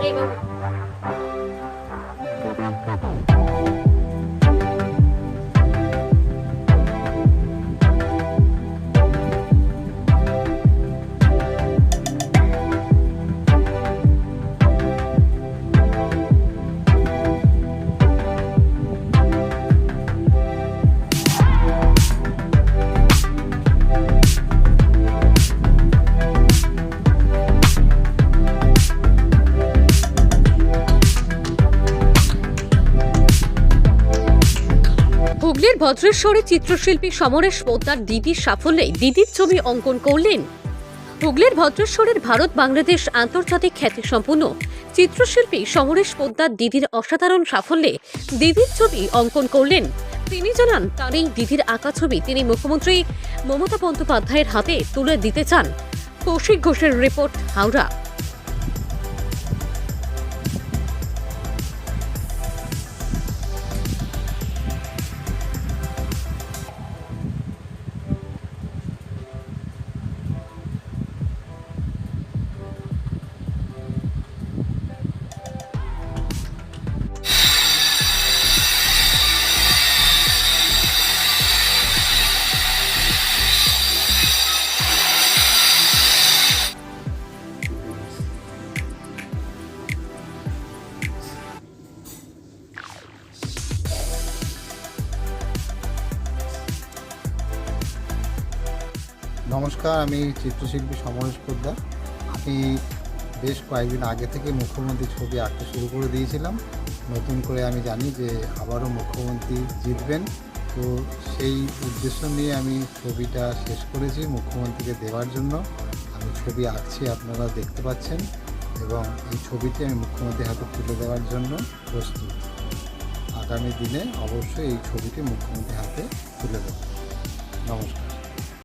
Game over. হুগলির ভদ্রেশ্বরে চিত্রশিল্পী সমরেশ পোদ্দার দিদির সাফল্যে দিদির ছবি অঙ্কন করলেন। হুগলির ভদ্রেশ্বরের ভারত বাংলাদেশ আন্তর্জাতিক খ্যাতি খ্যাতিসম্পন্ন চিত্রশিল্পী সমরেশ পোদ্দার দিদির অসাধারণ সাফল্যে দিদির ছবি অঙ্কন করলেন। তিনি জানান, তার এই দিদির আঁকা ছবি তিনি মুখ্যমন্ত্রী মমতা বন্দ্যোপাধ্যায়ের হাতে তুলে দিতে চান। কৌশিক ঘোষের রিপোর্ট, হাওড়া। নমস্কার, আমি চিত্রশিল্পী সমরেশ পোদ্দার। আমি বেশ কয়েকদিন আগে থেকে মুখ্যমন্ত্রী ছবি আঁকতে শুরু করে দিয়েছিলাম। নতুন করে আমি জানি যে আবারও মুখ্যমন্ত্রী জিতবেন। তো সেই উদ্দেশ্য নিয়ে আমি ছবিটা শেষ করেছি মুখ্যমন্ত্রীকে দেওয়ার জন্য। আমি ছবি আঁকছি, আপনারা দেখতে পাচ্ছেন। এবং এই ছবিটি আমি মুখ্যমন্ত্রীর হাতে তুলে দেওয়ার জন্য প্রস্তুত। আগামী দিনে অবশ্যই এই ছবিটি মুখ্যমন্ত্রীর হাতে তুলে দেব। নমস্কার।